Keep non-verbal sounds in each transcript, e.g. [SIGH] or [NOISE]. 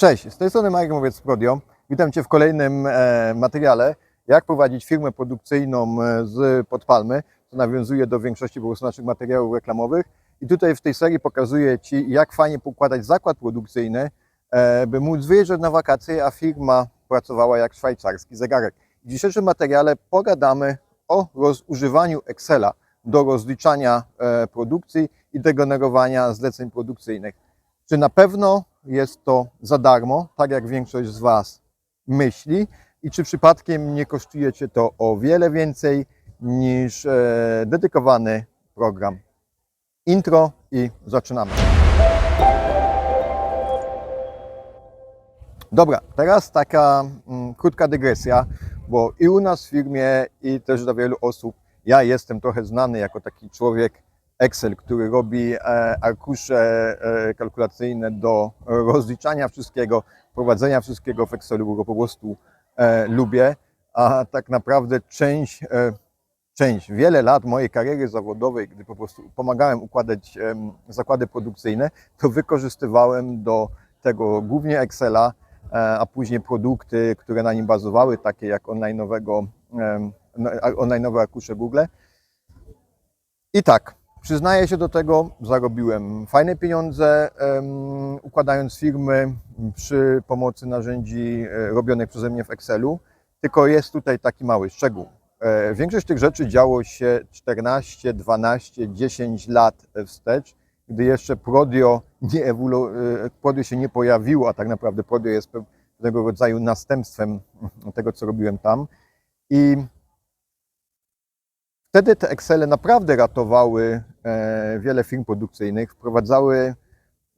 Cześć, z tej strony Marek Mowiec z Prodio. Witam Cię w kolejnym e, materiale, jak prowadzić firmę produkcyjną e, z Podpalmy, co nawiązuje do większości po prostu naszych materiałów reklamowych. I tutaj w tej serii pokazuję Ci, jak fajnie pokładać zakład produkcyjny, e, by móc wyjeżdżać na wakacje, a firma pracowała jak szwajcarski zegarek. W dzisiejszym materiale pogadamy o używaniu Excela do rozliczania e, produkcji i do generowania zleceń produkcyjnych. Czy na pewno jest to za darmo, tak jak większość z Was myśli, i czy przypadkiem nie kosztuje Cię to o wiele więcej niż e, dedykowany program? Intro i zaczynamy. Dobra, teraz taka mm, krótka dygresja, bo i u nas w firmie, i też dla wielu osób, ja jestem trochę znany jako taki człowiek Excel, który robi e, arkusze e, kalkulacyjne do rozliczania wszystkiego, prowadzenia wszystkiego w Excelu, go po prostu e, lubię, a tak naprawdę część, część, wiele lat mojej kariery zawodowej, gdy po prostu pomagałem układać zakłady produkcyjne, to wykorzystywałem do tego głównie Excela, a później produkty, które na nim bazowały, takie jak em, no, online'owe arkusze Google. I tak, przyznaję się do tego, zarobiłem fajne pieniądze, em, układając firmy przy pomocy narzędzi e, robionych przeze mnie w Excelu, tylko jest tutaj taki mały szczegół. E, Większość tych rzeczy działo się 14, 12, 10 lat wstecz, gdy jeszcze Prodio, nie ewolu, e, Prodio się nie pojawiło, a tak naprawdę Prodio jest pewnego rodzaju następstwem tego, co robiłem tam. I Wtedy te Excele naprawdę ratowały e, wiele firm produkcyjnych, wprowadzały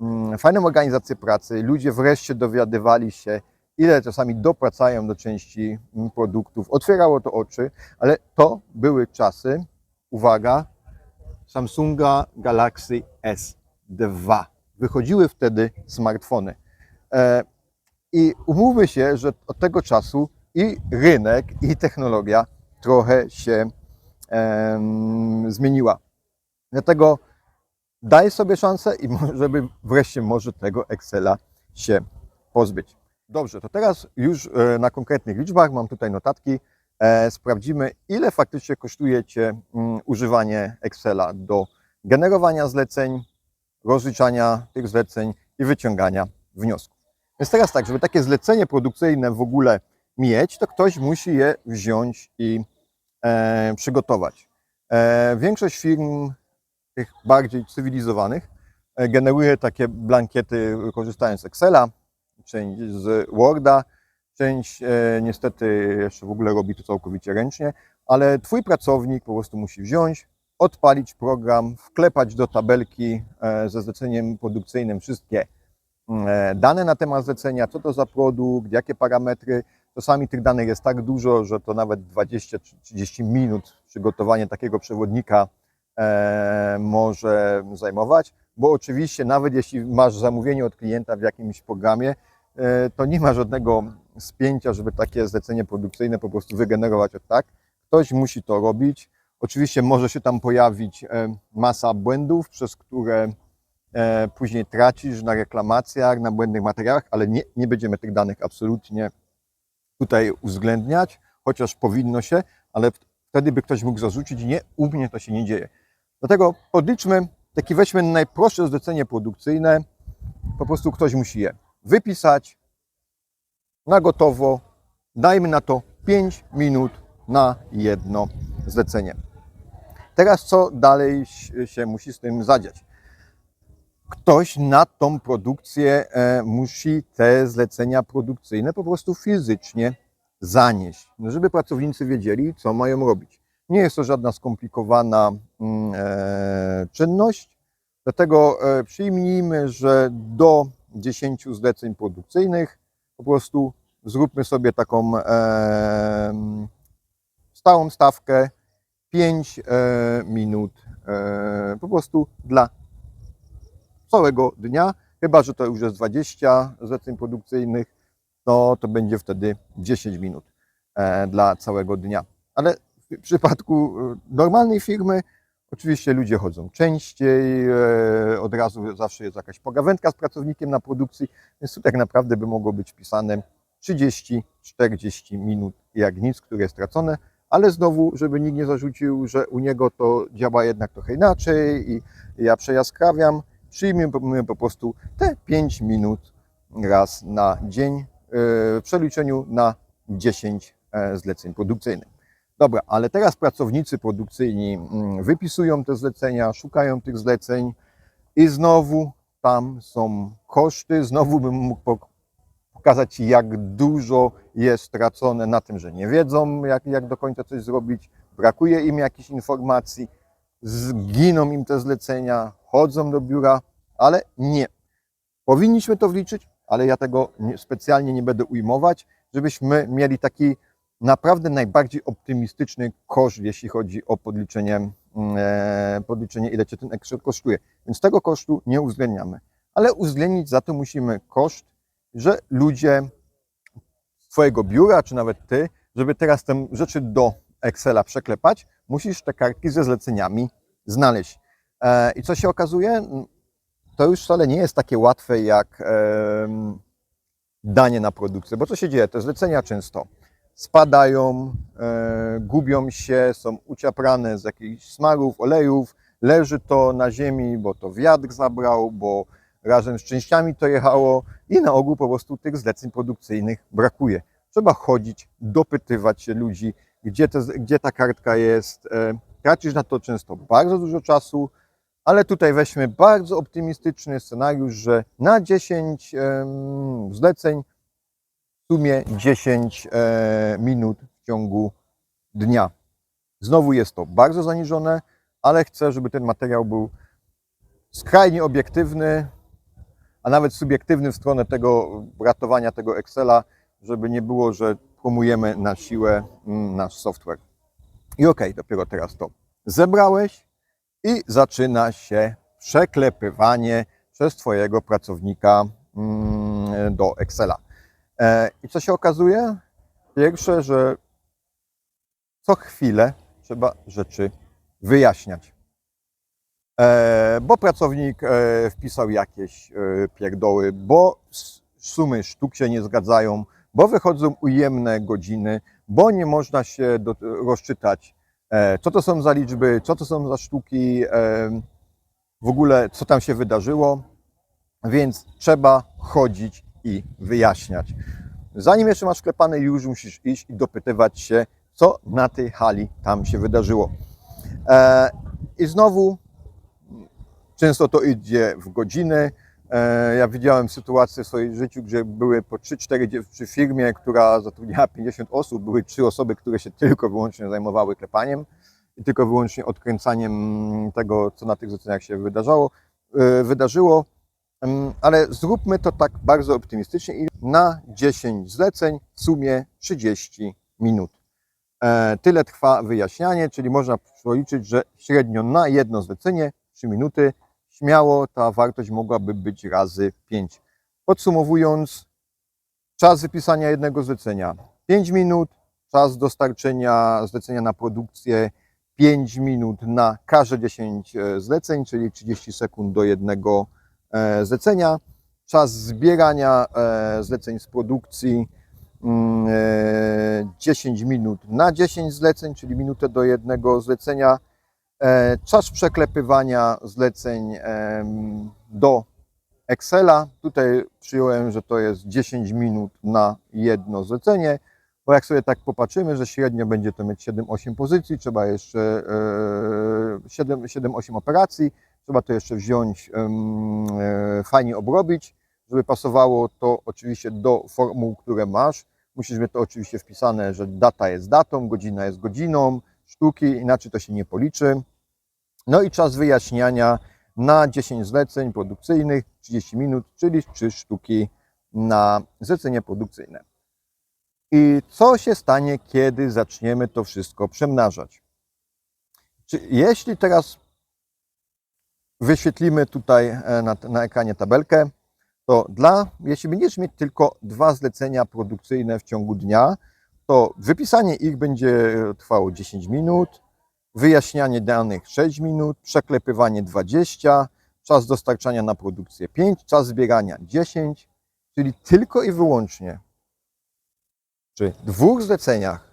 mm, fajną organizację pracy. Ludzie wreszcie dowiadywali się, ile czasami dopłacają do części mm, produktów. Otwierało to oczy, ale to były czasy, uwaga, Samsunga Galaxy S2. Wychodziły wtedy smartfony. E, I umówmy się, że od tego czasu i rynek, i technologia trochę się zmieniła. Dlatego daj sobie szansę i [LAUGHS] żeby wreszcie może tego Excela się pozbyć. Dobrze, to teraz już e, na konkretnych liczbach, mam tutaj notatki, e, sprawdzimy ile faktycznie kosztuje Cię mm, używanie Excela do generowania zleceń, rozliczania tych zleceń i wyciągania wniosków. Więc teraz tak, żeby takie zlecenie produkcyjne w ogóle mieć, to ktoś musi je wziąć i przygotować. E, większość firm, tych bardziej cywilizowanych, e, generuje takie blankiety korzystając z Excela, część z Worda, część e, niestety jeszcze w ogóle robi to całkowicie ręcznie, ale Twój pracownik po prostu musi wziąć, odpalić program, wklepać do tabelki e, ze zleceniem produkcyjnym wszystkie e, dane na temat zlecenia, co to za produkt, jakie parametry, Czasami tych danych jest tak dużo, że to nawet 20 czy 30 minut przygotowanie takiego przewodnika e, może zajmować, bo oczywiście nawet jeśli masz zamówienie od klienta w jakimś programie, e, to nie ma żadnego spięcia, żeby takie zlecenie produkcyjne po prostu wygenerować od tak. Ktoś musi to robić. Oczywiście może się tam pojawić e, masa błędów, przez które e, później tracisz na reklamacjach, na błędnych materiałach, ale nie, nie będziemy tych danych absolutnie tutaj uwzględniać, chociaż powinno się, ale wtedy by ktoś mógł zarzucić, nie, u mnie to się nie dzieje. Dlatego podliczmy, takie weźmy najprostsze zlecenie produkcyjne, po prostu ktoś musi je wypisać na gotowo, dajmy na to 5 minut na jedno zlecenie. Teraz co dalej się musi z tym zadziać? Ktoś na tą produkcję e, musi te zlecenia produkcyjne po prostu fizycznie zanieść, no, żeby pracownicy wiedzieli, co mają robić. Nie jest to żadna skomplikowana mm, e, czynność, dlatego e, przyjmijmy, że do 10 zleceń produkcyjnych po prostu zróbmy sobie taką stałą stawkę 5 e, minut po prostu dla całego dnia, chyba że to już jest 20 zleceń produkcyjnych, to to będzie wtedy 10 minut e, dla całego dnia. Ale w przypadku e, normalnej firmy Oczywiście ludzie chodzą częściej, e, od razu zawsze jest jakaś pogawędka z pracownikiem na produkcji, więc tu tak naprawdę by mogło być wpisane 30-40 minut jak nic, które jest stracone, ale znowu, żeby nikt nie zarzucił, że u niego to działa jednak trochę inaczej i ja przejaskrawiam, przyjmijmy po prostu te 5 minut raz na dzień e, w przeliczeniu na 10 e, zleceń produkcyjnych. Dobra, ale teraz pracownicy produkcyjni mm, wypisują te zlecenia, szukają tych zleceń i znowu tam są koszty. Znowu bym mógł pok- pokazać jak dużo jest stracone na tym, że nie wiedzą, jak, jak do końca coś zrobić, brakuje im jakichś informacji, zginą im te zlecenia, chodzą do biura, ale nie. Powinniśmy to wliczyć, ale ja tego nie, specjalnie nie będę ujmować, żebyśmy mieli taki naprawdę najbardziej optymistyczny koszt, jeśli chodzi o podliczenie, mm, e, podliczenie ile Cię ten Excel kosztuje. Więc tego kosztu nie uwzględniamy. Ale uwzględnić za to musimy koszt, że ludzie Twojego biura, czy nawet Ty, żeby teraz te rzeczy do Excela przeklepać, musisz te kartki ze zleceniami znaleźć. E, I co się okazuje? To już wcale nie jest takie łatwe jak danie na produkcję, bo co się dzieje? Te zlecenia często spadają, e, gubią się, są uciaprane z jakichś smarów, olejów, leży to na ziemi, bo to wiatr zabrał, bo razem z częściami to jechało i na ogół po prostu tych zleceń produkcyjnych brakuje. Trzeba chodzić, dopytywać się ludzi, gdzie, te, gdzie ta kartka jest. E, Tracisz na to często bardzo dużo czasu, ale tutaj weźmy bardzo optymistyczny scenariusz, że na 10 em, zleceń w sumie 10 e, minut w ciągu dnia. Znowu jest to bardzo zaniżone, ale chcę, żeby ten materiał był skrajnie obiektywny, a nawet subiektywny w stronę tego ratowania tego Excela, żeby nie było, że promujemy na siłę mm, nasz software. I okej, dopiero teraz to zebrałeś i zaczyna się przeklepywanie przez Twojego pracownika mm, do Excela. E, I co się okazuje? Pierwsze, że co chwilę trzeba rzeczy wyjaśniać. E, Bo pracownik e, wpisał jakieś pierdoły, bo sumy sztuk się nie zgadzają, bo wychodzą ujemne godziny, bo nie można się do, rozczytać, e, co to są za liczby, co to są za sztuki, e, w ogóle co tam się wydarzyło, więc trzeba chodzić i wyjaśniać. Zanim jeszcze masz klepane, już musisz iść i dopytywać się, co na tej hali tam się wydarzyło. E, I znowu często to idzie w godziny. E, Ja widziałem sytuacje w swoim życiu, gdzie były po 3-4 dziew- przy firmie, która zatrudniała 50 osób, były trzy osoby, które się tylko wyłącznie zajmowały klepaniem i tylko wyłącznie odkręcaniem tego, co na tych zleceniach się wydarzało, e, wydarzyło. Ale zróbmy to tak bardzo optymistycznie i na 10 zleceń w sumie 30 minut. E, Tyle trwa wyjaśnianie, czyli można policzyć, że średnio na jedno zlecenie 3 minuty śmiało ta wartość mogłaby być razy 5. Podsumowując, czas wypisania jednego zlecenia 5 minut, czas dostarczenia zlecenia na produkcję 5 minut na każde 10 e, zleceń, czyli 30 sekund do jednego e, zlecenia. Czas zbierania e, zleceń z produkcji mm, e, 10 minut na 10 zleceń, czyli minutę do jednego zlecenia. E, Czas przeklepywania zleceń do Excela. Tutaj przyjąłem, że to jest 10 minut na jedno zlecenie, bo jak sobie tak popatrzymy, że średnio będzie to mieć 7-8 pozycji, trzeba jeszcze e, 7 7-8 operacji, trzeba to jeszcze wziąć, e, fajnie obrobić, żeby pasowało to oczywiście do formuł, które masz. Musisz mieć to oczywiście wpisane, że data jest datą, godzina jest godziną, sztuki, inaczej to się nie policzy. No i czas wyjaśniania na 10 zleceń produkcyjnych 30 minut, czyli 3 sztuki na zlecenie produkcyjne. I co się stanie, kiedy zaczniemy to wszystko przemnażać? Czy jeśli teraz wyświetlimy tutaj e, na, na ekranie tabelkę, to dla, jeśli będziesz mieć tylko dwa zlecenia produkcyjne w ciągu dnia, to wypisanie ich będzie trwało 10 minut, wyjaśnianie danych 6 minut, przeklepywanie 20, czas dostarczania na produkcję 5, czas zbierania 10, czyli tylko i wyłącznie przy dwóch zleceniach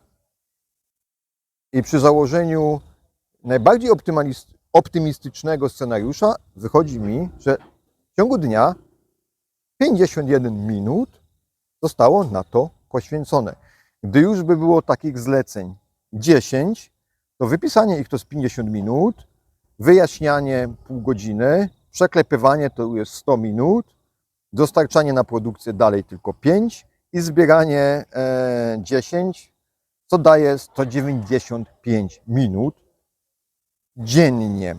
i przy założeniu najbardziej optymistycznego scenariusza wychodzi mi, że w ciągu dnia 51 minut zostało na to poświęcone. Gdy już by było takich zleceń 10, to wypisanie ich to z 50 minut, wyjaśnianie pół godziny, przeklepywanie to jest 100 minut, dostarczanie na produkcję dalej tylko 5 i zbieranie e, 10, co daje 195 minut dziennie.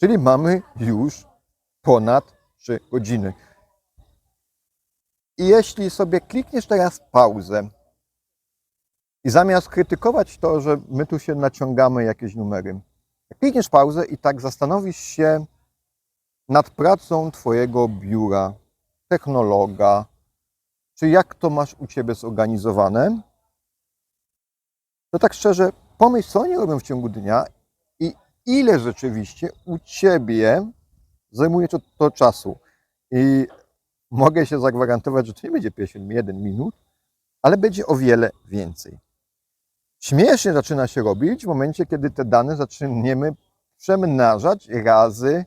Czyli mamy już ponad 3 godziny. I jeśli sobie klikniesz teraz pauzę i zamiast krytykować to, że my tu się naciągamy jakieś numery, klikniesz pauzę i tak zastanowisz się nad pracą Twojego biura, technologa, czy jak to masz u Ciebie zorganizowane, to tak szczerze pomyśl, co oni robią w ciągu dnia i ile rzeczywiście u Ciebie zajmuje to, to czasu. I mogę się zagwarantować, że to nie będzie 51 minut, ale będzie o wiele więcej. Śmiesznie zaczyna się robić w momencie, kiedy te dane zaczniemy przemnażać razy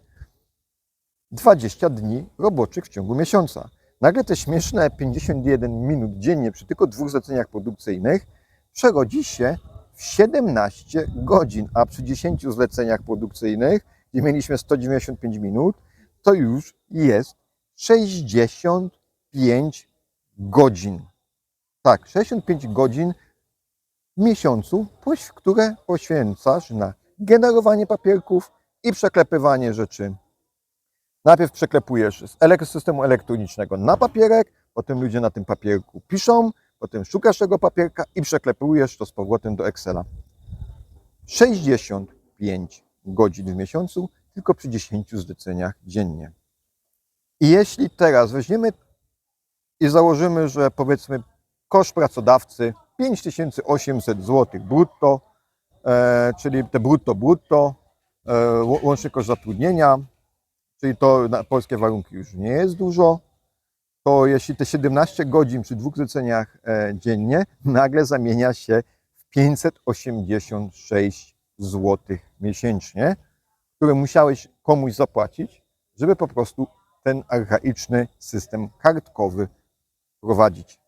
20 dni roboczych w ciągu miesiąca. Nagle te śmieszne 51 minut dziennie przy tylko dwóch zleceniach produkcyjnych przerodzi się w 17 godzin, a przy 10 zleceniach produkcyjnych, gdzie mieliśmy 195 minut, to już jest 65 godzin. Tak, 65 godzin miesiącu, które poświęcasz na generowanie papierków i przeklepywanie rzeczy. Najpierw przeklepujesz z systemu elektronicznego na papierek, potem ludzie na tym papierku piszą, potem szukasz tego papierka i przeklepujesz to z powrotem do Excela. 65 godzin w miesiącu, tylko przy 10 zleceniach dziennie. I jeśli teraz weźmiemy i założymy, że powiedzmy koszt pracodawcy 5800 zł brutto, e, czyli te brutto brutto, e, łączny koszt zatrudnienia, czyli to na polskie warunki już nie jest dużo, to jeśli te 17 godzin przy dwóch zleceniach e, dziennie nagle zamienia się w 586 zł miesięcznie, które musiałeś komuś zapłacić, żeby po prostu ten archaiczny system kartkowy prowadzić.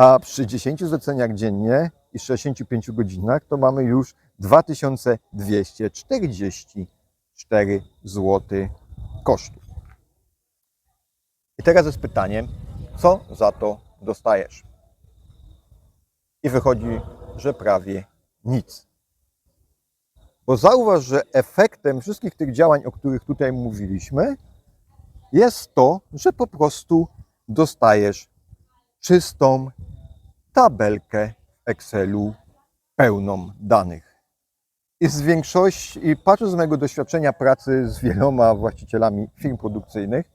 A przy 10 zleceniach dziennie i 65 godzinach to mamy już 2244 zł kosztów. I teraz jest pytanie, co za to dostajesz? I wychodzi, że prawie nic. Bo zauważ, że efektem wszystkich tych działań, o których tutaj mówiliśmy, jest to, że po prostu dostajesz czystą tabelkę Excelu pełną danych. I z większości, i patrząc z mojego doświadczenia pracy z wieloma właścicielami firm produkcyjnych,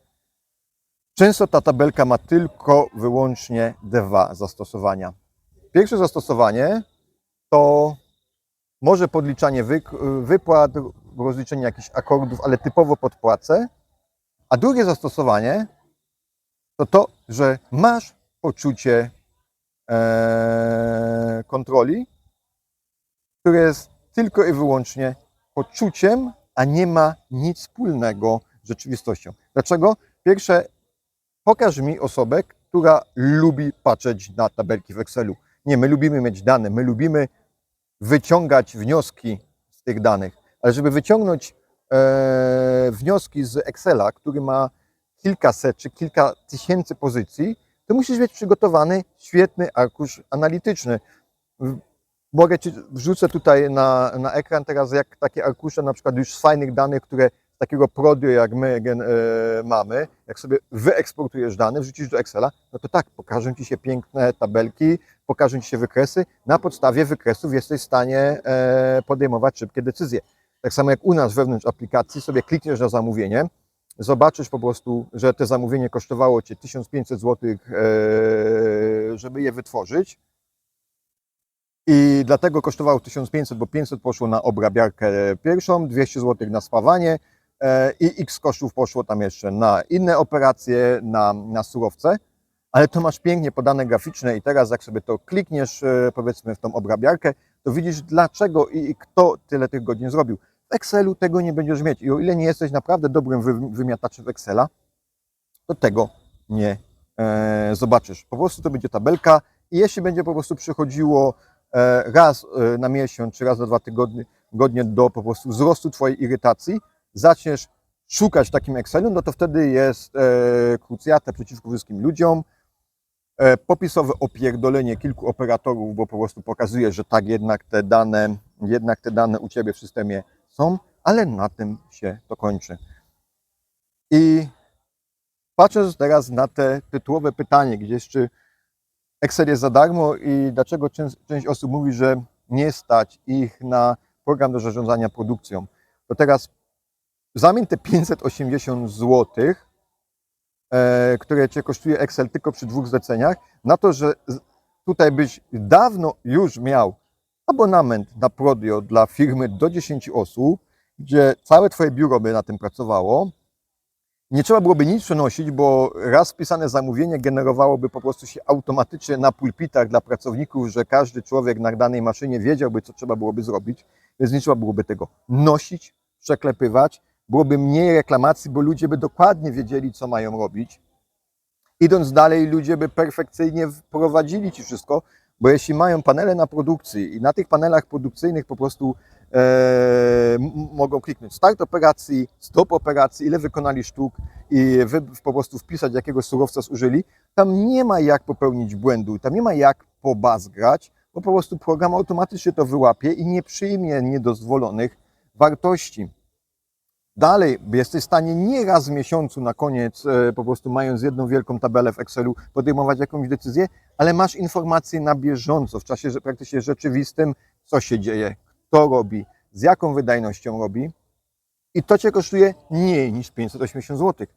często ta tabelka ma tylko wyłącznie dwa zastosowania. Pierwsze zastosowanie to może podliczanie wypłat, rozliczenie jakichś akordów, ale typowo pod płacę. A drugie zastosowanie to to, że masz poczucie kontroli, które jest tylko i wyłącznie poczuciem, a nie ma nic wspólnego z rzeczywistością. Dlaczego? Pierwsze, pokaż mi osobę, która lubi patrzeć na tabelki w Excelu. Nie, my lubimy mieć dane, my lubimy wyciągać wnioski z tych danych, ale żeby wyciągnąć e, wnioski z Excela, który ma kilkaset czy kilka tysięcy pozycji, to musisz mieć przygotowany świetny arkusz analityczny. Mogę Ci wrzucę tutaj na, na ekran teraz jak takie arkusze na przykład już z fajnych danych, które z takiego prodio jak my gen, e, mamy, jak sobie wyeksportujesz dane, wrzucisz do Excela, no to tak, pokażą Ci się piękne tabelki, pokażą Ci się wykresy, na podstawie wykresów jesteś w stanie e, podejmować szybkie decyzje. Tak samo jak u nas wewnątrz aplikacji sobie klikniesz na zamówienie, zobaczysz po prostu, że to zamówienie kosztowało Cię 1500 zł, e, żeby je wytworzyć, I dlatego kosztowało 1500, bo 500 poszło na obrabiarkę pierwszą, 200 zł na spawanie e, i x kosztów poszło tam jeszcze na inne operacje, na, na surowce. Ale to masz pięknie podane graficzne i teraz jak sobie to klikniesz e, powiedzmy w tą obrabiarkę, to widzisz dlaczego i kto tyle tych godzin zrobił. W Excelu tego nie będziesz mieć i o ile nie jesteś naprawdę dobrym wy, wymiataczem Excela, to tego nie e, zobaczysz. Po prostu to będzie tabelka i jeśli będzie po prostu przychodziło e, raz e, na miesiąc czy raz na dwa tygodnie, do po prostu wzrostu Twojej irytacji, zaczniesz szukać takim Excelu, no to wtedy jest e, krucjata przeciwko wszystkim ludziom, e, popisowe opierdolenie kilku operatorów, bo po prostu pokazuje, że tak jednak te dane, jednak te dane u Ciebie w systemie są, ale na tym się to kończy. I patrząc teraz na te tytułowe pytanie, gdzie jeszcze Excel jest za darmo i dlaczego część, część osób mówi, że nie stać ich na program do zarządzania produkcją, to teraz zamień te 580 zł, e, które Cię kosztuje Excel tylko przy dwóch zleceniach, na to, że tutaj byś dawno już miał abonament na Prodio dla firmy do 10 osób, gdzie całe Twoje biuro by na tym pracowało. Nie trzeba byłoby nic przenosić, bo raz wpisane zamówienie generowałoby po prostu się automatycznie na pulpitach dla pracowników, że każdy człowiek na danej maszynie wiedziałby, co trzeba byłoby zrobić, więc nie trzeba byłoby tego nosić, przeklepywać. Byłoby mniej reklamacji, bo ludzie by dokładnie wiedzieli, co mają robić. Idąc dalej, ludzie by perfekcyjnie wprowadzili ci wszystko, bo jeśli mają panele na produkcji i na tych panelach produkcyjnych po prostu e, mogą kliknąć start operacji, stop operacji, ile wykonali sztuk i wy po prostu wpisać jakiego surowca zużyli, tam nie ma jak popełnić błędu, tam nie ma jak pobazgrać, bo po prostu program automatycznie to wyłapie i nie przyjmie niedozwolonych wartości. Dalej, jesteś w stanie nie raz w miesiącu na koniec, e, po prostu mając jedną wielką tabelę w Excelu, podejmować jakąś decyzję, ale masz informacje na bieżąco, w czasie praktycznie rzeczywistym, co się dzieje, kto robi, z jaką wydajnością robi. I to Cię kosztuje mniej niż 580 zł.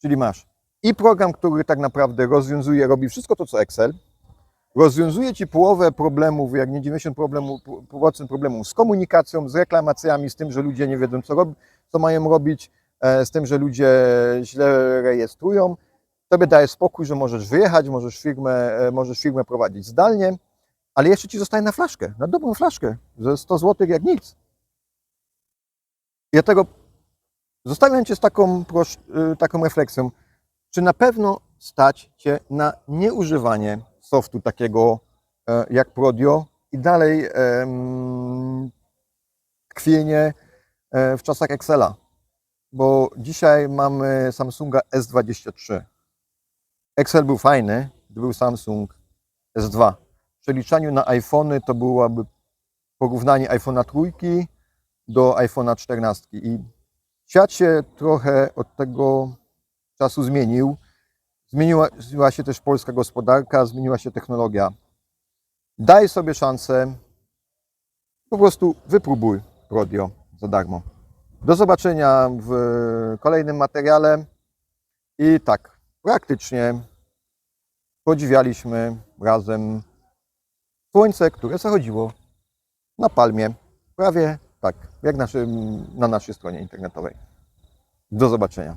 Czyli masz i program, który tak naprawdę rozwiązuje, robi wszystko to, co Excel, rozwiązuje Ci połowę problemów, jak nie 90% problemu, procent problemów z komunikacją, z reklamacjami, z tym, że ludzie nie wiedzą, co, rob, co mają robić, e, z tym, że ludzie źle rejestrują. Tobie daje spokój, że możesz wyjechać, możesz firmę, e, możesz firmę prowadzić zdalnie, ale jeszcze Ci zostaje na flaszkę, na dobrą flaszkę, ze 100 zł jak nic. I dlatego zostawiam Cię z taką, y, taką refleksją, czy na pewno stać Cię na nieużywanie softu takiego e, jak Prodio i dalej e, w czasach Excela. Bo dzisiaj mamy Samsunga S23. Excel był fajny, gdy był Samsung S2. W przeliczaniu na iPhony to byłoby porównanie iPhone'a trójki do iPhone'a 14. I świat się trochę od tego czasu zmienił. Zmieniła, zmieniła się też polska gospodarka, zmieniła się technologia. Daj sobie szansę, po prostu wypróbuj Prodio za darmo. Do zobaczenia w kolejnym materiale. I tak, praktycznie podziwialiśmy razem słońce, które zachodziło na palmie, prawie tak, jak naszym, na naszej stronie internetowej. Do zobaczenia.